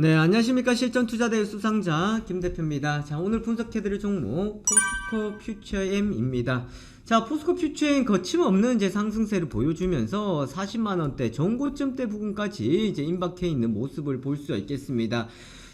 네, 안녕하십니까. 실전투자대 수상자 김 대표입니다. 자, 오늘 분석해드릴 종목 포스코 퓨처엠입니다. 자, 포스코 퓨처엠 거침없는 이제 상승세를 보여주면서 40만원대 전고점대 부분까지 이제 임박해 있는 모습을 볼 수가 있겠습니다.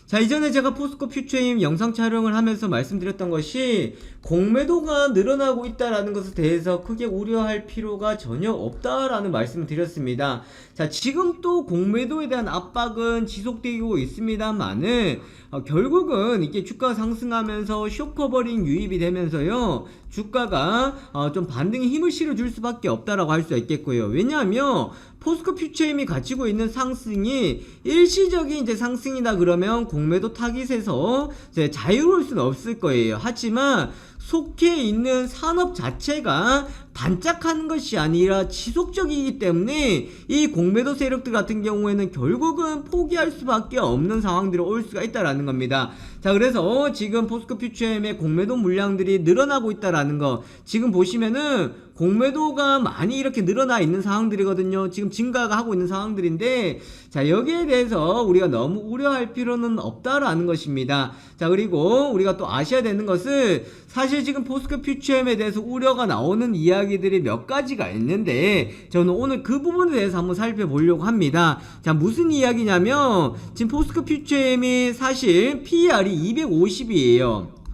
자, 이전에 제가 포스코 퓨처임 영상 촬영을 하면서 말씀드렸던 것이 공매도가 늘어나고 있다라는 것에 대해서 크게 우려할 필요가 전혀 없다라는 말씀을 드렸습니다. 자, 지금 또 공매도에 대한 압박은 지속되고 있습니다만은 어, 결국은 이게 주가 상승하면서 쇼커버링 유입이 되면서요 주가가 어, 좀 반등에 힘을 실어줄 수밖에 없다라고 할 수 있겠고요. 왜냐하면 포스코 퓨처임이 가지고 있는 상승이 일시적인 이제 상승이다 그러면 공매도 타깃에서 자유로울 수는 없을 거예요. 하지만 속해 있는 산업 자체가 반짝하는 것이 아니라 지속적이기 때문에 이 공매도 세력들 같은 경우에는 결국은 포기할 수밖에 없는 상황들이 올 수가 있다라는 겁니다. 자, 그래서 지금 포스코 퓨처엠의 공매도 물량들이 늘어나고 있다라는 거 지금 보시면은 공매도가 많이 이렇게 늘어나 있는 상황들이거든요. 지금 증가가 하고 있는 상황들인데 자, 여기에 대해서 우리가 너무 우려할 필요는 없다라는 것입니다. 자, 그리고 우리가 또 아셔야 되는 것은 사실 지금 포스코 퓨처엠에 대해서 우려가 나오는 이야기들이 몇 가지가 있는데 저는 오늘 그 부분에 대해서 한번 살펴보려고 합니다. 자, 무슨 이야기냐면 지금 포스코 퓨처엠이 사실 PER이 250이에요.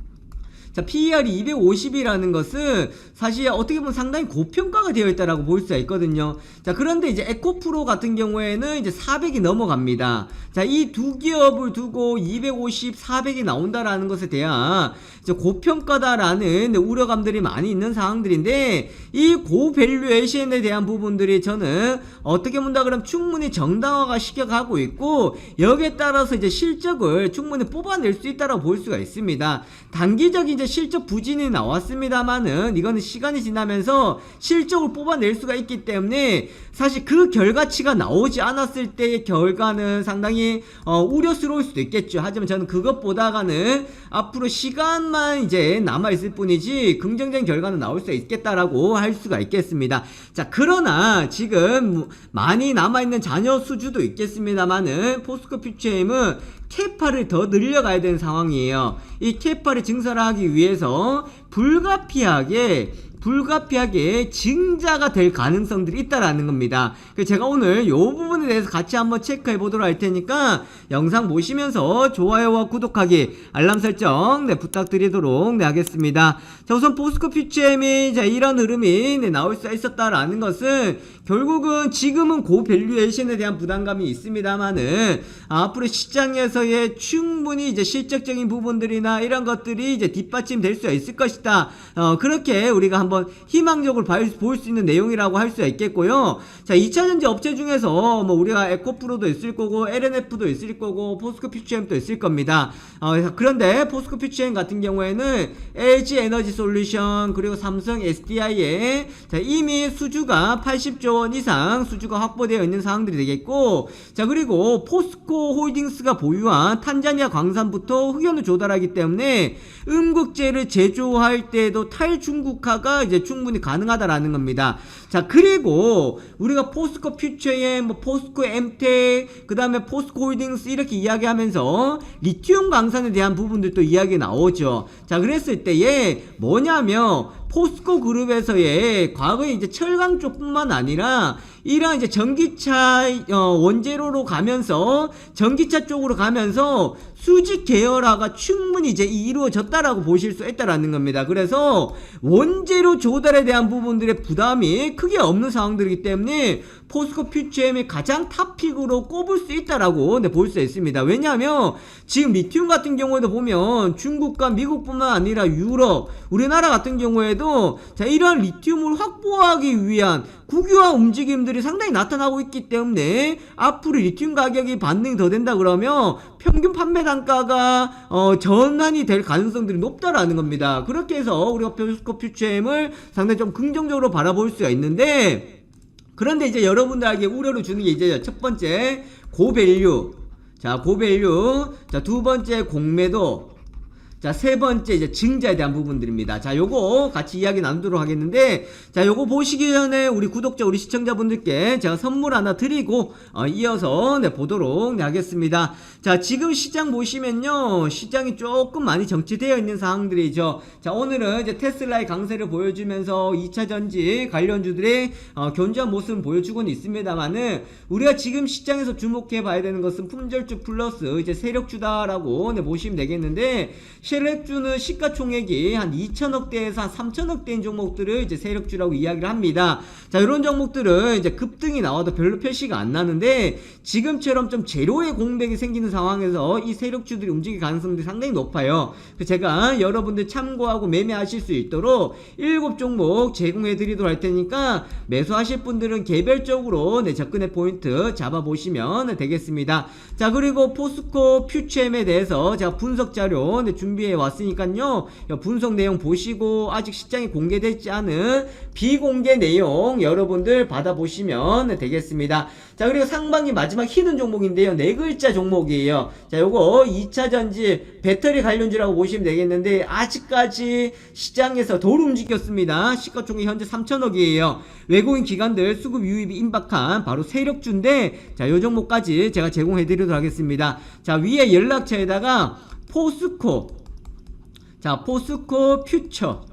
자, PER이 250이라는 것은 사실 어떻게 보면 상당히 고평가가 되어 있다라고 볼 수가 있거든요. 자, 그런데 이제 에코프로 같은 경우에는 이제 400이 넘어갑니다. 자, 이 두 기업을 두고 250, 400이 나온다라는 것에 대한 이제 고평가다라는 우려감들이 많이 있는 상황들인데 이 고밸류에이션에 대한 부분들이 저는 어떻게 본다 그러면 충분히 정당화가 시켜가고 있고 여기에 따라서 이제 실적을 충분히 뽑아낼 수 있다고 볼 수가 있습니다. 단기적인 이제 실적 부진이 나왔습니다만은 이거는 시간이 지나면서 실적을 뽑아낼 수가 있기 때문에 사실 그 결과치가 나오지 않았을 때의 결과는 상당히 어, 우려스러울 수도 있겠죠. 하지만 저는 그것보다가는 앞으로 시간만 이제 남아 있을 뿐이지 긍정적인 결과는 나올 수 있겠다라고 할 수가 있겠습니다. 자, 그러나 지금 많이 남아 있는 잔여 수주도 있겠습니다만은 포스코 퓨처엠은 캐파를 더 늘려가야 되는 상황이에요. 이 캐파를 증설하기 위해서 불가피하게 불가피하게 증자가 될 가능성들이 있다라는 겁니다. 제가 오늘 이 부분에 대해서 같이 한번 체크해 보도록 할 테니까 영상 보시면서 좋아요와 구독하기, 알람 설정 네, 부탁드리도록 네, 하겠습니다. 자, 우선 포스코 퓨처엠이 자, 이런 흐름이 네, 나올 수 있었다라는 것은 결국은 지금은 고밸류에이션에 대한 부담감이 있습니다만은 앞으로 시장에서의 충분히 이제 실적적인 부분들이나 이런 것들이 이제 뒷받침될 수 있을 것이다. 어, 그렇게 우리가 한번 희망적으로 볼 수 있는 내용이라고 할 수 있겠고요. 자, 2차전지 업체 중에서 뭐 우리가 에코프로도 있을 거고 LNF도 있을 거고 포스코 퓨처엠도 있을 겁니다. 어, 그런데 포스코 퓨처엠 같은 경우에는 LG 에너지 솔루션 그리고 삼성 SDI에 자, 이미 수주가 80조 원 이상 수주가 확보되어 있는 상황들이 되겠고 자 그리고 포스코 홀딩스가 보유한 탄자니아 광산부터 흑연을 조달하기 때문에 음극재를 제조할 때도 탈중국화가 이제 충분히 가능하다라는 겁니다. 자 그리고 우리가 포스코 퓨처에 뭐 포스코 엠텍 그 다음에 포스코 홀딩스 이렇게 이야기하면서 리튬 광산에 대한 부분들도 이야기 나오죠. 자 그랬을 때에 뭐냐면 포스코 그룹에서의 과거에 이제 철강 쪽뿐만 아니라 이러한 이제 전기차 어, 원재료로 가면서 전기차 쪽으로 가면서 수직 계열화가 충분히 이제 이루어졌다라고 보실 수 있다라는 겁니다. 그래서 원재료 조달에 대한 부분들의 부담이 크게 없는 상황들이기 때문에 포스코 퓨처엠이 가장 탑픽으로 꼽을 수 있다라고 네, 볼 수 있습니다. 왜냐하면 지금 리튬 같은 경우에도 보면 중국과 미국뿐만 아니라 유럽, 우리나라 같은 경우에도 자 이러한 리튬을 확보하기 위한 국유화 움직임들이 상당히 나타나고 있기 때문에 앞으로 리튬 가격이 반등이 더 된다 그러면 평균 판매 단가가 어, 전환이 될 가능성들이 높다라는 겁니다. 그렇게 해서 우리가 포스코 퓨처엠을 상당히 좀 긍정적으로 바라볼 수가 있는데 그런데 이제 여러분들에게 우려를 주는 게 이제 첫 번째 고밸류. 자 고밸류. 자 두 번째 공매도 자, 세 번째 이제 증자에 대한 부분들입니다. 자, 요거 같이 이야기 나누도록 하겠는데, 자, 요거 보시기 전에 우리 구독자, 우리 시청자분들께 제가 선물 하나 드리고, 어, 이어서 네, 보도록 네, 하겠습니다. 자, 지금 시장 보시면요, 시장이 조금 많이 정체되어 있는 상황들이죠. 자, 오늘은 이제 테슬라의 강세를 보여주면서 2차 전지 관련주들의 어, 견조한 모습을 보여주고는 있습니다만은, 우리가 지금 시장에서 주목해 봐야 되는 것은 품절주 플러스 이제 세력주다라고 네, 보시면 되겠는데, 세력주는 시가총액이 한 2천억대에서 한 3천억대인 종목들을 이제 세력주라고 이야기를 합니다. 자, 이런 종목들은 이제 급등이 나와도 별로 표시가 안 나는데 지금처럼 좀 제로의 공백이 생기는 상황에서 이 세력주들이 움직일 가능성들이 상당히 높아요. 제가 여러분들 참고하고 매매하실 수 있도록 7종목 제공해 드리도록 할 테니까 매수하실 분들은 개별적으로 네, 접근의 포인트 잡아보시면 되겠습니다. 자, 그리고 포스코 퓨처엠에 대해서 제가 분석 자료 네, 준비해 왔으니까요. 분석 내용 보시고 아직 시장이 공개되지 않은 비공개 내용 여러분들 받아보시면 되겠습니다. 자, 그리고 상반기 마지막 히든 종목인데요. 네 글자 종목이에요. 자, 요거 2차 전지 배터리 관련주라고 보시면 되겠는데 아직까지 시장에서 덜 움직였습니다. 시가총액 현재 3천억이에요. 외국인 기관들 수급 유입이 임박한 바로 세력주인데 자, 요 종목까지 제가 제공해 드리도록 하겠습니다. 자, 위에 연락처에다가 포스코 자, 포스코 퓨처.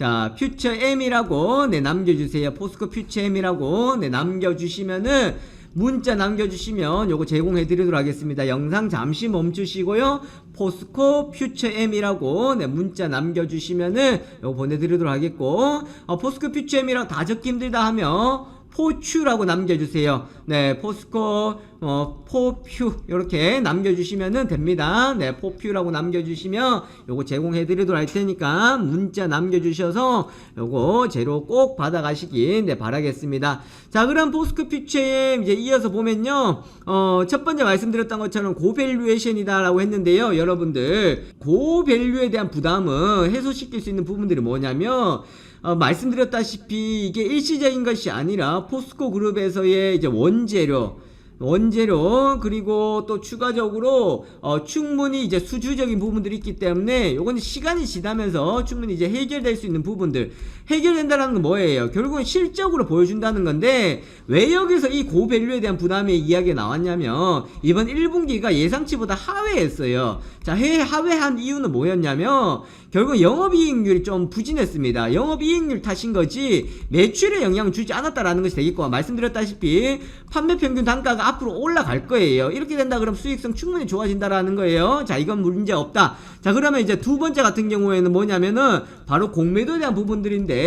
자, 퓨처 M이라고 네 남겨주세요. 포스코 퓨처 M이라고 네 남겨주시면은 문자 남겨주시면 요거 제공해 드리도록 하겠습니다. 영상 잠시 멈추시고요. 포스코 퓨처 M이라고 네 문자 남겨주시면은 요거 보내드리도록 하겠고 어, 포스코 퓨처 M이라고 다 적기 힘들다 하면 포추라고 남겨주세요. 네, 포스코, 어, 포퓨, 이렇게 남겨주시면 됩니다. 네, 포퓨라고 남겨주시면 요거 제공해드리도록 할 테니까 문자 남겨주셔서 요거 제로 꼭 받아가시길 네, 바라겠습니다. 자, 그럼 포스코 퓨처에 이제 이어서 보면요. 어, 첫 번째 말씀드렸던 것처럼 고밸류에이션이다라고 했는데요. 여러분들, 고밸류에 대한 부담은 해소시킬 수 있는 부분들이 뭐냐면, 어, 말씀드렸다시피 이게 일시적인 것이 아니라 포스코 그룹에서의 이제 원재료 원재료 그리고 또 추가적으로 어, 충분히 이제 수주적인 부분들이 있기 때문에 요건 시간이 지나면서 충분히 이제 해결될 수 있는 부분들 해결된다는 건 뭐예요? 결국은 실적으로 보여준다는 건데 왜 여기서 이 고밸류에 대한 부담의 이야기가 나왔냐면 이번 1분기가 예상치보다 하회했어요. 자, 해 하회한 이유는 뭐였냐면 결국 영업이익률이 좀 부진했습니다. 영업이익률 탓인 거지 매출에 영향을 주지 않았다라는 것이 되겠고 말씀드렸다시피 판매 평균 단가가 앞으로 올라갈 거예요. 이렇게 된다 그러면 수익성 충분히 좋아진다라는 거예요. 자, 이건 문제 없다. 자, 그러면 이제 두 번째 같은 경우에는 뭐냐면은 바로 공매도에 대한 부분들인데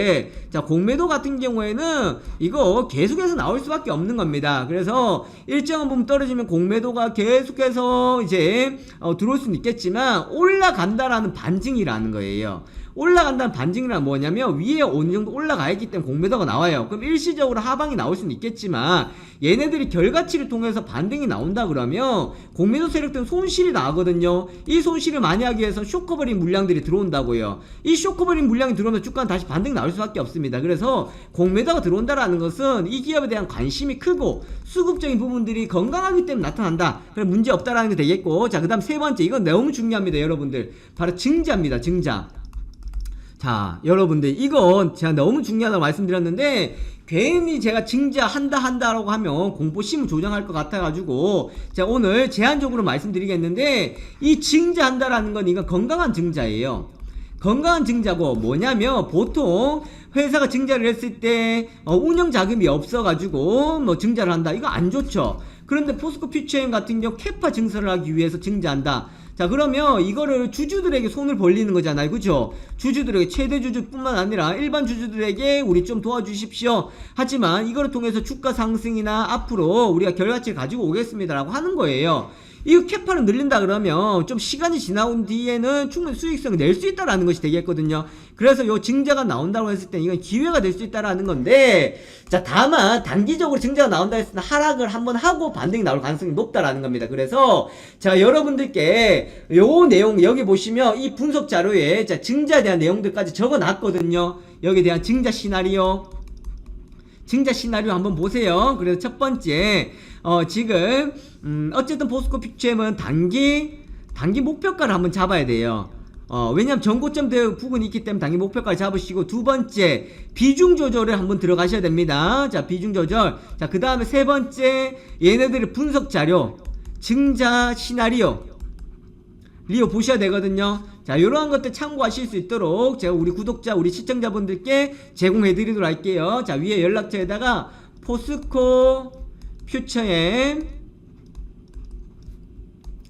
자, 공매도 같은 경우에는 이거 계속해서 나올 수밖에 없는 겁니다. 그래서 일정한 부분 떨어지면 공매도가 계속해서 이제 어, 들어올 수는 있겠지만 올라간다라는 반증이라는 거예요. 올라간다는 반증이란 뭐냐면 위에 어느 정도 올라가 있기 때문에 공매도가 나와요. 그럼 일시적으로 하방이 나올 수는 있겠지만 얘네들이 결과치를 통해서 반등이 나온다 그러면 공매도 세력들은 손실이 나거든요. 이 손실을 많이 하기 위해서 쇼커버린 물량들이 들어온다고요. 이 쇼커버린 물량이 들어오면 주가는 다시 반등이 나올 수밖에 없습니다. 그래서 공매도가 들어온다라는 것은 이 기업에 대한 관심이 크고 수급적인 부분들이 건강하기 때문에 나타난다. 그럼 문제 없다라는 게 되겠고 자 그다음 세 번째 이건 너무 중요합니다, 여러분들. 바로 증자입니다, 증자. 자, 여러분들, 이건 제가 너무 중요하다고 말씀드렸는데, 괜히 제가 증자 한다 한다라고 하면 공포심을 조장할 것 같아가지고, 제가 오늘 제한적으로 말씀드리겠는데, 이 증자한다라는 건 이건 건강한 증자예요. 건강한 증자고 뭐냐면 보통 회사가 증자를 했을 때 어, 운영 자금이 없어가지고 뭐 증자를 한다 이거 안 좋죠. 그런데 포스코 퓨처엠 같은 경우 캐파 증설을 하기 위해서 증자한다. 자 그러면 이거를 주주들에게 손을 벌리는 거잖아요. 그죠? 주주들에게 최대 주주뿐만 아니라 일반 주주들에게 우리 좀 도와주십시오. 하지만 이거를 통해서 주가 상승이나 앞으로 우리가 결과치를 가지고 오겠습니다 라고 하는 거예요 이거 캐파를 늘린다 그러면 좀 시간이 지나온 뒤에는 충분히 수익성을 낼 수 있다라는 것이 되겠거든요. 그래서 요 증자가 나온다고 했을 때 이건 기회가 될 수 있다라는 건데 자 다만 단기적으로 증자가 나온다 했을 때 하락을 한번 하고 반등이 나올 가능성이 높다라는 겁니다. 그래서 제가 여러분들께 요 내용 여기 보시면 이 분석 자료에 자 증자에 대한 내용들까지 적어 놨거든요. 여기에 대한 증자 시나리오 증자 시나리오 한번 보세요. 그래서 첫 번째 어 지금 음 어쨌든 포스코 픽처엠은 단기 단기 목표가를 한번 잡아야 돼요. 어, 왜냐면 전고점 대 부분이 있기 때문에 당연히 목표까지 잡으시고 두 번째 비중 조절을 한번 들어가셔야 됩니다. 자 비중 조절. 자그 다음에 세 번째 얘네들의 분석 자료, 증자 시나리오 리오 보셔야 되거든요. 자, 이러한 것들 참고하실 수 있도록 제가 우리 구독자, 우리 시청자분들께 제공해 드리도록 할게요. 자, 위에 연락처에다가 포스코 퓨처엠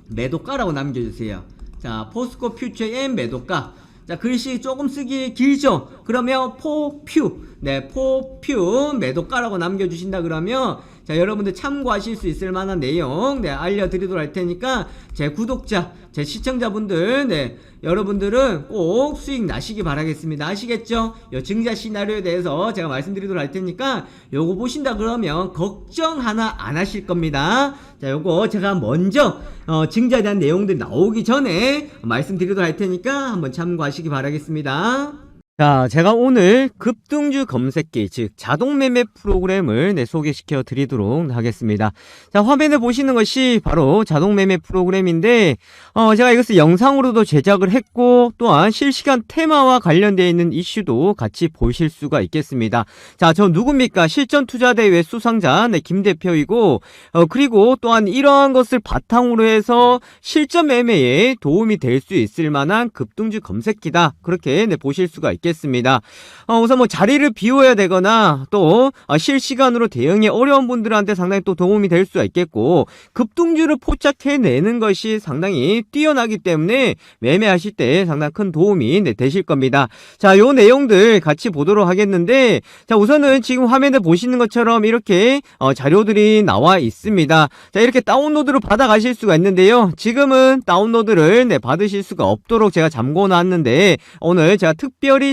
매도가라고 남겨주세요. 자, 포스코 퓨처엠 매도가. 자, 글씨 조금 쓰기 길죠? 그러면 포퓨. 네, 포퓨 매도가라고 남겨주신다 그러면 자, 여러분들 참고하실 수 있을 만한 내용 네, 알려드리도록 할 테니까 제 구독자, 제 시청자분들, 네, 여러분들은 꼭 수익 나시기 바라겠습니다. 아시겠죠? 요 증자 시나리오에 대해서 제가 말씀드리도록 할 테니까 요거 보신다 그러면 걱정 하나 안 하실 겁니다. 자, 요거 제가 먼저 어, 증자에 대한 내용들이 나오기 전에 말씀드리도록 할 테니까 한번 참고하시기 바라겠습니다. 자, 제가 오늘 급등주 검색기, 즉 자동 매매 프로그램을 네, 소개시켜 드리도록 하겠습니다. 자, 화면에 보시는 것이 바로 자동 매매 프로그램인데, 어, 제가 이것을 영상으로도 제작을 했고, 또한 실시간 테마와 관련되어 있는 이슈도 같이 보실 수가 있겠습니다. 자, 저 누굽니까? 실전 투자 대회 수상자, 네, 김 대표이고, 어, 그리고 또한 이러한 것을 바탕으로 해서 실전 매매에 도움이 될 수 있을 만한 급등주 검색기다. 그렇게 네, 보실 수가 있겠습니다. 있겠습니다. 어, 우선 뭐 자리를 비워야 되거나 또 어, 실시간으로 대응이 어려운 분들한테 상당히 또 도움이 될 수가 있겠고 급등주를 포착해내는 것이 상당히 뛰어나기 때문에 매매하실 때 상당히 큰 도움이 네, 되실 겁니다. 자, 요 내용들 같이 보도록 하겠는데 자, 우선은 지금 화면에 보시는 것처럼 이렇게 어, 자료들이 나와 있습니다. 자, 이렇게 다운로드를 받아 가실 수가 있는데요. 지금은 다운로드를 네, 받으실 수가 없도록 제가 잠궈 놨는데 오늘 제가 특별히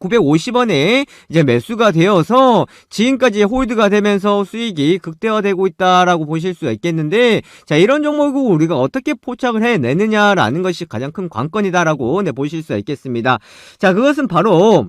950원에 이제 매수가 되어서 지금까지 홀드가 되면서 수익이 극대화되고 있다라고 보실 수가 있겠는데 자 이런 종목을 우리가 어떻게 포착을 해내느냐라는 것이 가장 큰 관건이다라고 네, 보실 수가 있겠습니다. 자 그것은 바로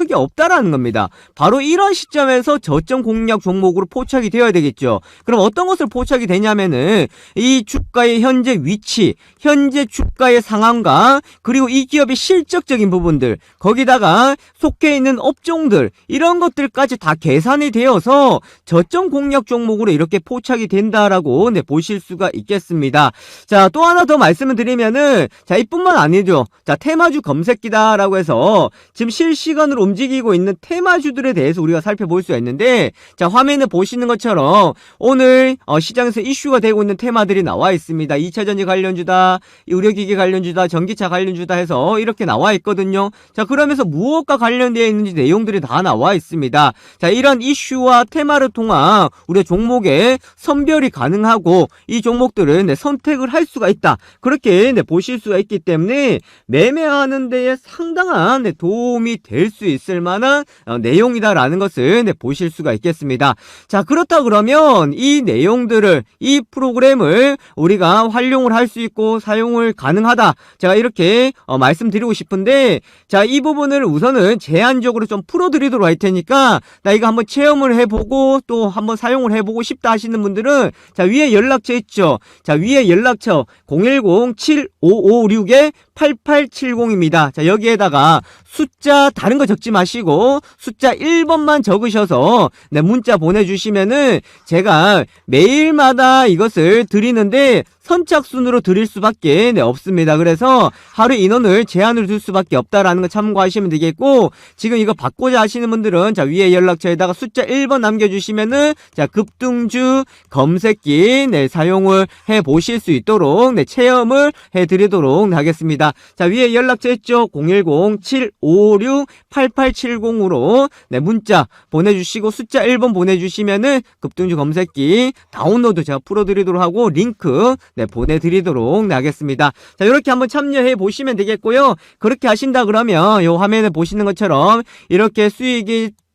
크게 없다라는 겁니다. 바로 이런 시점에서 저점 공략 종목으로 포착이 되어야 되겠죠. 그럼 어떤 것을 포착이 되냐면은 이 주가의 현재 위치, 현재 주가의 상황과 그리고 이 기업의 실적적인 부분들, 거기다가 속해 있는 업종들 이런 것들까지 다 계산이 되어서 저점 공략 종목으로 이렇게 포착이 된다라고 네, 보실 수가 있겠습니다. 자, 또 하나 더 말씀을 드리면은 자, 이뿐만 아니죠. 자, 테마주 검색기다라고 해서 지금 실시간으로 움직이고 있는 테마주들에 대해서 우리가 살펴볼 수가 있는데 자, 화면에 보시는 것처럼 오늘 어, 시장에서 이슈가 되고 있는 테마들이 나와 있습니다. 2차 전지 관련주다, 의료기기 관련주다, 전기차 관련주다 해서 이렇게 나와 있거든요. 자, 그러면서 무엇과 관련되어 있는지 내용들이 다 나와 있습니다. 자, 이런 이슈와 테마를 통한 우리의 종목의 선별이 가능하고 이 종목들은 네, 선택을 할 수가 있다. 그렇게 네, 보실 수가 있기 때문에 매매하는 데에 상당한 네, 도움이 될 수 있을 만한 어, 내용이다라는 것을 네, 보실 수가 있겠습니다. 자, 그렇다 그러면 이 내용들을 이 프로그램을 우리가 활용을 할 수 있고 사용을 가능하다. 제가 이렇게 어, 말씀드리고 싶은데 자, 이 부분을 우선은 제한적으로 좀 풀어드리도록 할 테니까 나 이거 한번 체험을 해보고 또 한번 사용을 해보고 싶다 하시는 분들은 자, 위에 연락처 있죠. 자, 위에 연락처 010-7556에 8870입니다. 자, 여기에다가 숫자 다른 거 적지 마시고 숫자 1번만 적으셔서 네, 문자 보내주시면은 제가 매일마다 이것을 드리는데 선착순으로 드릴 수밖에 네, 없습니다. 그래서 하루 인원을 제한을 둘 수밖에 없다라는 거 참고하시면 되겠고 지금 이거 받고자 하시는 분들은 자 위에 연락처에다가 숫자 1번 남겨주시면은 자 급등주 검색기 네, 사용을 해 보실 수 있도록 네, 체험을 해 드리도록 하겠습니다. 자 위에 연락처 있죠 010-756-8870으로 네, 문자 보내주시고 숫자 1번 보내주시면은 급등주 검색기 다운로드 제가 풀어드리도록 하고 링크 네, 보내드리도록 하겠습니다. 자, 이렇게 한번 참여해 보시면 되겠고요. 그렇게 하신다 그러면 요 화면에 보시는 것처럼 이렇게 수익이